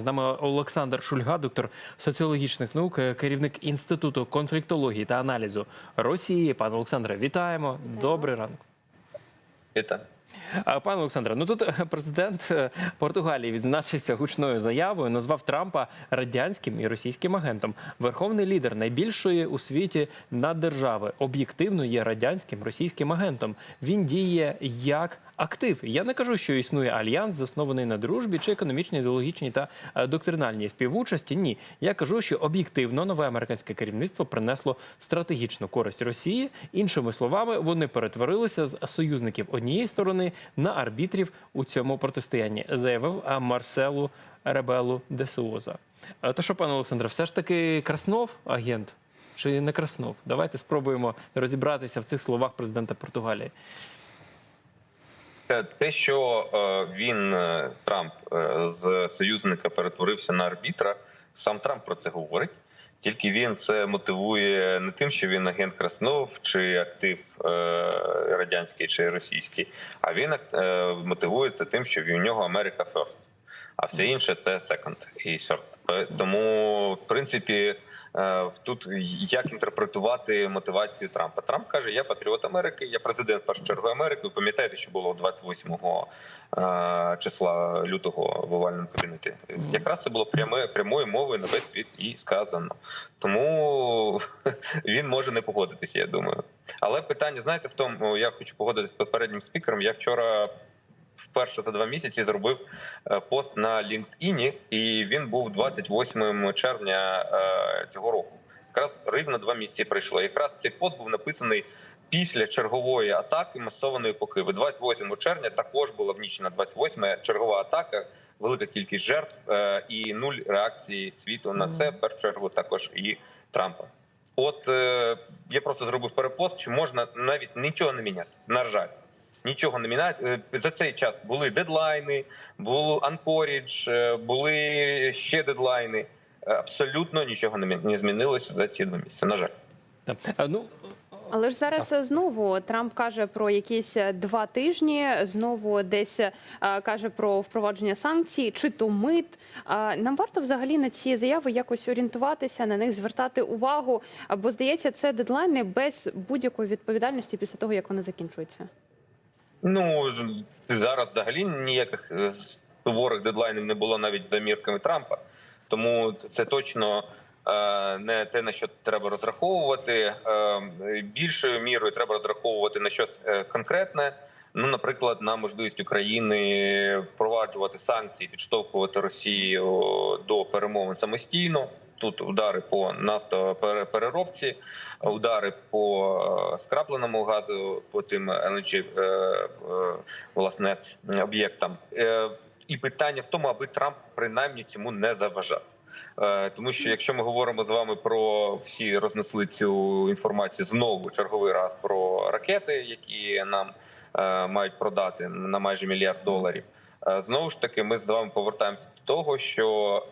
З нами Олександр Шульга, доктор соціологічних наук, керівник інституту конфліктології та аналізу Росії. Пане Олександре, вітаємо. Добрий ранок. Вітаю. Пане Олександре, ну тут е, президент е, Португалії відзначився гучною заявою, назвав Трампа радянським і російським агентом. Верховний лідер найбільшої у світі наддержави об'єктивно є радянським російським агентом. Він діє як актив. Я не кажу, що існує альянс, заснований на дружбі чи економічній, ідеологічній та е, доктринальній співучасті. Ні, я кажу, що об'єктивно нове американське керівництво принесло стратегічну користь Росії. Іншими словами, вони перетворилися з союзників однієї сторони на арбітрів у цьому протистоянні, заявив Марселу Ребелу де Суоза. Е, То що, пане Олександре, все ж таки Краснов агент чи не Краснов? Давайте спробуємо розібратися в цих словах президента Португалії. Те- Те, що е, він е, Трамп е, з союзника перетворився на арбітра, сам Трамп про це говорить. Тільки він це мотивує не тим, що він агент Краснов чи актив е, радянський чи російський, а він е, мотивує це тим, що в нього Америка First, а все інше це second і third. Е, Тому, в принципі, тут як інтерпретувати мотивацію Трампа? Трамп каже: Я патріот Америки, я президент в першу чергу Америки. Ви пам'ятаєте, що було 28 е, числа лютого в овальному кабінеті? Якраз це було пряме прямою мовою на весь світ і сказано. Тому він може не погодитися, я думаю. Але питання, знаєте, в тому, я хочу погодитися з попереднім спікером. Я вчора вперше за два місяці зробив е, пост на LinkedIn, і він був 28 червня е, цього року. Якраз рівно два місяці пройшло. Якраз цей пост був написаний після чергової атаки масованої по Києву. 28 червня також була в ніч на 28 чергова атака. Велика кількість жертв е, і нуль реакції світу на це. В першу чергу також і Трампа. От я просто зробив перепост, що можна навіть нічого не міняти. На жаль, нічого не міняти. Е, За цей час були дедлайни, було анкорідж, е, були ще дедлайни. Е, Абсолютно нічого не змінилося за ці два місяці. На жаль. Ну, Але ж зараз знову Трамп каже про якісь два тижні, знову десь каже про впровадження санкцій, чи то мит. Нам варто взагалі на ці заяви якось орієнтуватися, на них звертати увагу, бо здається, це дедлайни без будь-якої відповідальності після того, як вони закінчуються. Ну зараз взагалі ніяких е, суворих дедлайнів не було навіть за мірками Трампа. Тому це точно е, не те на що треба розраховувати. Е, Більшою мірою треба розраховувати на щось конкретне. Ну, наприклад, на можливість України впроваджувати санкції, підштовхувати Росію до перемовин самостійно. Тут удари по нафтопереробці, удари по е, скрапленому газу, по тим LNG, е, е, власне об'єктам. І питання в тому, аби Трамп принаймні цьому не заважав. Тому що якщо ми говоримо з вами про всі рознесли цю інформацію знову черговий раз про ракети, які нам мають продати на майже мільярд доларів. Знову ж таки, ми з вами повертаємося до того, що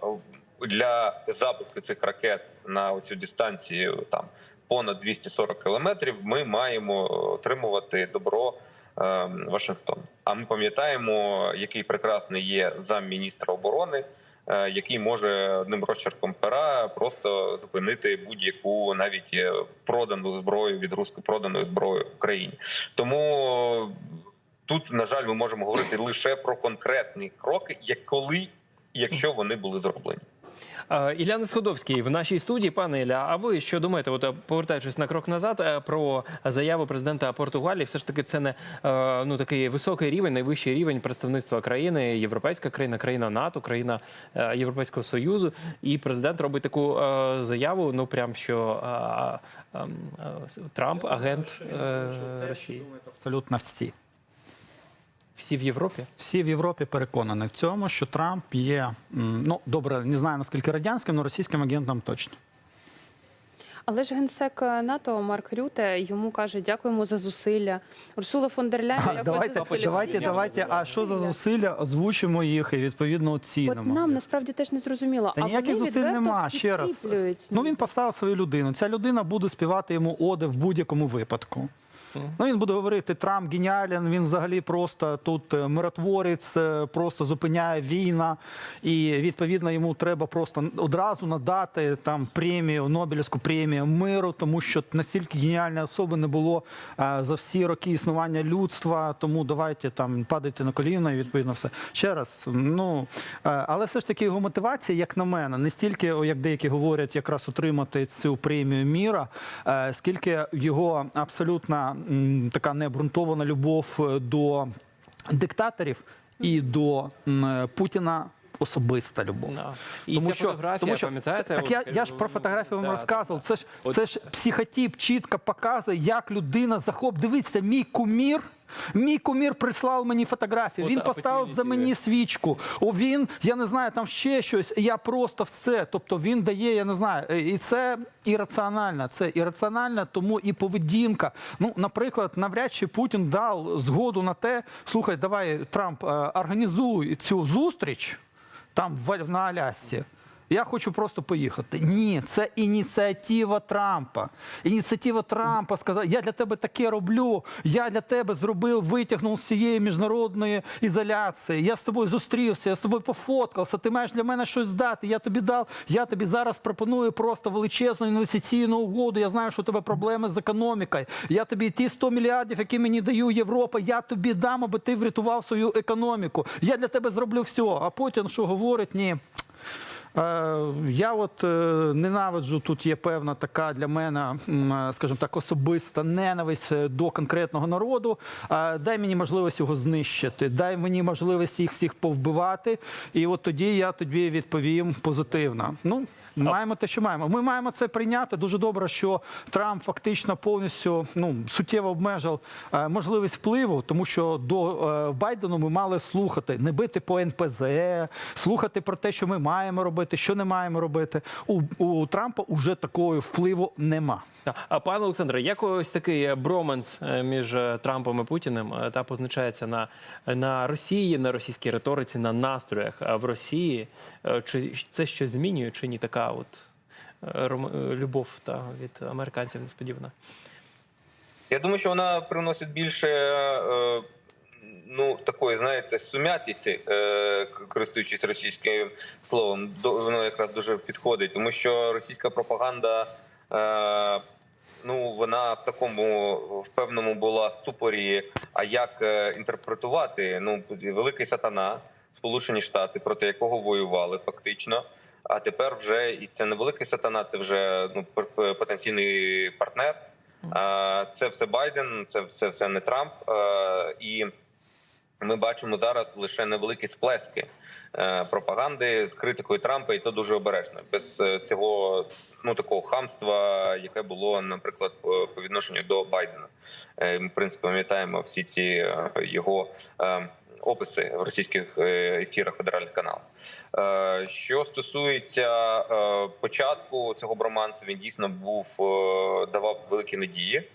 для запуску цих ракет на цю дистанцію там понад 240 кілометрів, ми маємо отримувати добро е, Вашингтону. А ми пам'ятаємо, який прекрасний є замміністра оборони. е, Який може одним розчерком пера просто зупинити будь-яку навіть е, продану зброю від русько проданої зброї Україні, тому тут, на жаль, ми можемо говорити лише про конкретні кроки, як коли, якщо вони були зроблені. Е, Ілля Несходовський в нашій студії. Пане Ілля, а ви що думаєте? От е, повертаючись на крок назад е, про заяву президента Португалії, все ж таки це не ну такий високий рівень, найвищий рівень представництва країни, європейська країна, країна НАТО, країна Європейського союзу. І президент робить таку заяву. Ну прям що е, е, е, Трамп агент Росії. Абсолютно всі. Всі в Європі. Всі в Європі переконані в цьому, що Трамп є, ну добре, не знаю наскільки радянським, але російським агентом точно. Але ж генсек НАТО Марк Рюте йому каже: дякуємо за зусилля. Урсула фон дер Ляйн, А, давайте, ви за давайте, зусилля? давайте. А що за зусилля? Озвучимо їх і відповідно От оцінимо. нам насправді теж не зрозуміло. Та а ніяких зусиль нема. Ще раз. Ну він поставив свою людину. Ця людина буде співати йому оде в будь-якому випадку. Ну він буде говорити, Трамп геніален, він взагалі просто тут е, миротворець, е, просто зупиняє війна, і відповідно йому треба просто одразу надати там премію, Нобелівську премію миру, тому що настільки геніальної особи не було е, за всі роки існування людства. Тому давайте там падайте на коліна і відповідно все. Ще раз, ну але все ж таки його мотивація, як на мене, не стільки, як деякі говорять, якраз отримати цю премію міра, скільки його абсолютно така необґрунтована любов е, до диктаторів і до е, Путіна. Особиста любов. Да. І ця фотографія, пам'ятаєте? так я, я ж про фотографію вам да, розказував. Це ж От- це ж психотип чітко показує, як людина захоп. Дивіться, мій кумір. Мій кумір прислав мені фотографію. Він поставив за мені свічку. О, він, я не знаю, там ще щось. Я просто все. Тобто він дає, я не знаю, е, і це ірраціонально. Це ірраціонально, тому і поведінка. Ну, наприклад, навряд чи Путін дав згоду на те, слухай, давай Трамп е, організуй цю зустріч там в на Алясці. Я хочу просто поїхати. Ні, це ініціатива Трампа. Ініціатива Трампа сказав: я для тебе таке роблю. Я для тебе зробив, витягнув з цієї міжнародної ізоляції. Я з тобою зустрівся, я з тобою пофоткався. Ти маєш для мене щось дати. Я тобі дав. Я тобі зараз пропоную просто величезну інвестиційну угоду. Я знаю, що у тебе проблеми з економікою. Я тобі ті 100 мільярдів, які мені даю Європа, я тобі дам, аби ти врятував свою економіку. Я для тебе зроблю все. А Путін що говорить? Ні. Е, Я от е, ненавиджу, тут є певна така для мене, е, скажімо так, особиста ненависть до конкретного народу. Дай мені можливість його знищити, дай мені можливість їх всіх повбивати. І от тоді я тобі відповім позитивно. Ну, маємо те, що маємо. Ми маємо це прийняти. Дуже добре, що Трамп фактично повністю ну, суттєво обмежив е, можливість впливу, тому що до е, Байдену ми мали слухати, не бити по НПЗ, слухати про те, що ми маємо робити, що не маємо робити. У, у Трампа уже такого впливу нема. А пане Олександре, як ось такий броменс е, між Трампом і Путіним та позначається на, на Росії, на російській риториці, на настроях в Росії? Чи це щось змінює, чи ні така от е, е, любов та від американців несподівана? Я думаю, що вона приносить більше е, ну такої, знаєте, сумятиці, е, користуючись російським словом, воно якраз дуже підходить, тому що російська пропаганда. Ну, вона в такому в певному була ступорі. А як інтерпретувати? Ну, великий сатана, Сполучені Штати, проти якого воювали фактично. А тепер вже і це не великий сатана, це вже ну потенційний партнер. Це все Байден, це, це все не Трамп. І ми бачимо зараз лише невеликі сплески е, пропаганди з критикою Трампа, і то дуже обережно, без е, цього ну такого хамства, яке було, наприклад, по відношенню до Байдена. Е, Ми в принципі пам'ятаємо всі ці його е, описи в російських е, ефірах федеральних каналів. Е, Що стосується е, початку цього бромансу, він дійсно був давав великі надії.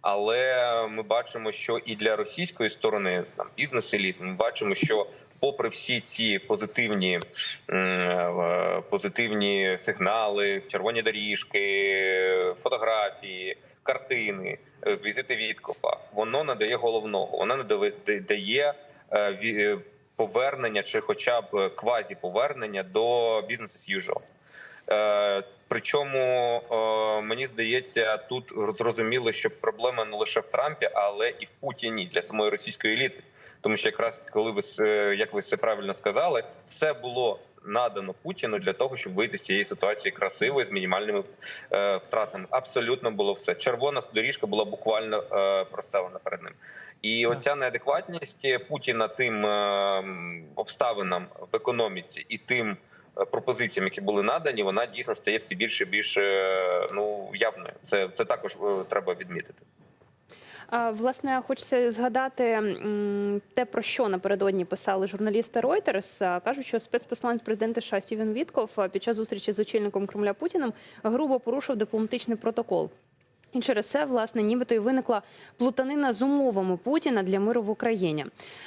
Але ми бачимо, що і для російської сторони там бізнес-еліт, ми бачимо, що попри всі ці позитивні позитивні сигнали, червоні доріжки, фотографії, картини, візити Віткопа, воно не дає головного. Воно не е, е, повернення чи, хоча б квазі повернення до бізнес as usual. Е, Причому е, мені здається, тут зрозуміло, що проблема не лише в Трампі, але і в Путіні для самої російської еліти. Тому що якраз коли ви е, як ви це правильно сказали, все було надано Путіну для того, щоб вийти з цієї ситуації красивою з мінімальними е, втратами. Абсолютно було все. Червона доріжка була буквально е, проставлена перед ним. І оця неадекватність Путіна тим е, обставинам в економіці і тим е, пропозиціям, які були надані, вона дійсно стає все більше і більше е, ну явною. Це це також е, треба відмітити. Власне, хочеться згадати те, про що напередодні писали журналісти Reuters. Кажуть, що спецпосланець президента США Стівен Вітков під час зустрічі з очільником Кремля Путіним грубо порушив дипломатичний протокол. І через це, власне, нібито і виникла плутанина з умовами Путіна для миру в Україні.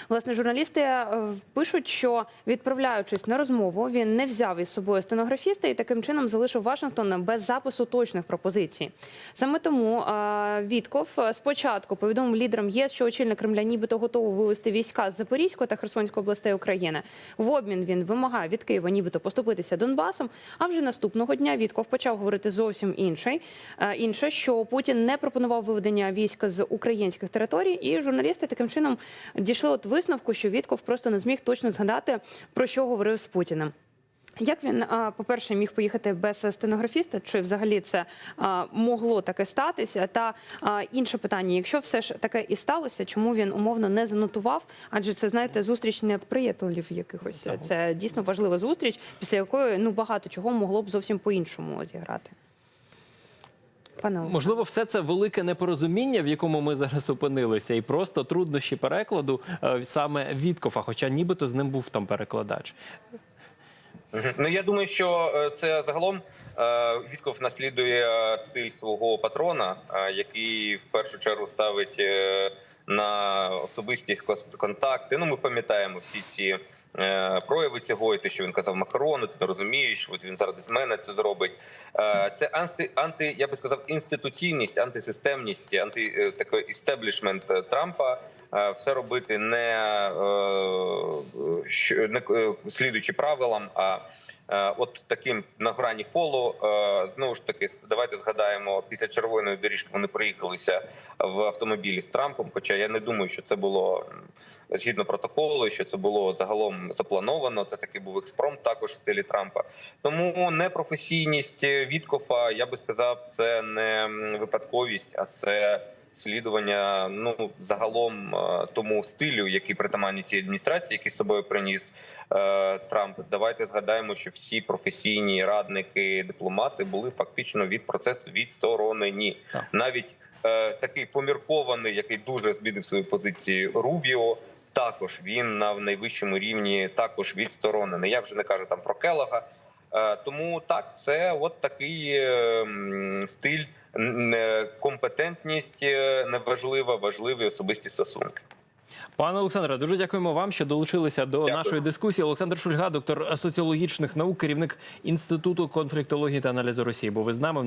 Власне, журналісти е, пишуть, що відправляючись на розмову, він не взяв із собою стенографіста і таким чином залишив Вашингтон без запису точних пропозицій. Саме тому е, Вітков спочатку повідомив лідерам ЄС, що очільник Кремля нібито готовий вивести війська з Запорізької та Херсонської областей України. В обмін він вимагає від Києва нібито поступитися Донбасом. А вже наступного дня Вітков почав говорити зовсім інший, е, інше, що Путін не пропонував виведення військ з українських територій, і журналісти таким чином дійшли от висновку, що Вітков просто не зміг точно згадати про що говорив з Путіним. Як він, по-перше, міг поїхати без стенографіста? Чи взагалі це могло таке статися? Та інше питання: якщо все ж таке і сталося, чому він умовно не занотував? Адже це знаєте зустріч не приятелів якихось. Це дійсно важлива зустріч, після якої ну багато чого могло б зовсім по-іншому зіграти. Пане Можливо, все це велике непорозуміння, в якому ми зараз опинилися, і просто труднощі перекладу е, саме Віткофа, хоча нібито з ним був там перекладач. Ну я думаю, що е, це загалом е, Вітков наслідує стиль свого патрона, який в першу чергу ставить на особисті контакти. Ну, ми пам'ятаємо всі ці прояви цього, і те, що він казав Макрону, ти не розумієш, от він зараз з мене це зробить. Е, Це анти, анти, я би сказав, інституційність, антисистемність, анти е, такий істеблішмент е, Трампа. е, Все робити не, е, не е, слідуючи правилам, а е, от таким на грані фолу. Е, Знову ж таки, давайте згадаємо, після червоної доріжки вони проїхалися в автомобілі з Трампом. Хоча я не думаю, що це було згідно протоколу, що це було загалом заплановано. Це такий був експромт також в стилі Трампа. Тому непрофесійність Віткофа, я би сказав, це не випадковість, а це слідування ну загалом е, тому стилю, який притаманний цій адміністрації, який з собою приніс е, Трамп. Давайте згадаємо, що всі професійні радники, дипломати були фактично від процесу відсторонені. Так. Навіть е, такий поміркований, який дуже змінив свою позицію Рубіо. Також він на найвищому рівні також відсторонений. Я вже не кажу там про Келога. Е, Тому так, це от такий е, стиль, н- компетентність е, неважлива, важливі особисті стосунки. Пане Олександре, дуже дякуємо вам, що долучилися до Дякую. нашої дискусії. Олександр Шульга, доктор соціологічних наук, керівник інституту конфліктології та аналізу Росії. Бо ви з нами.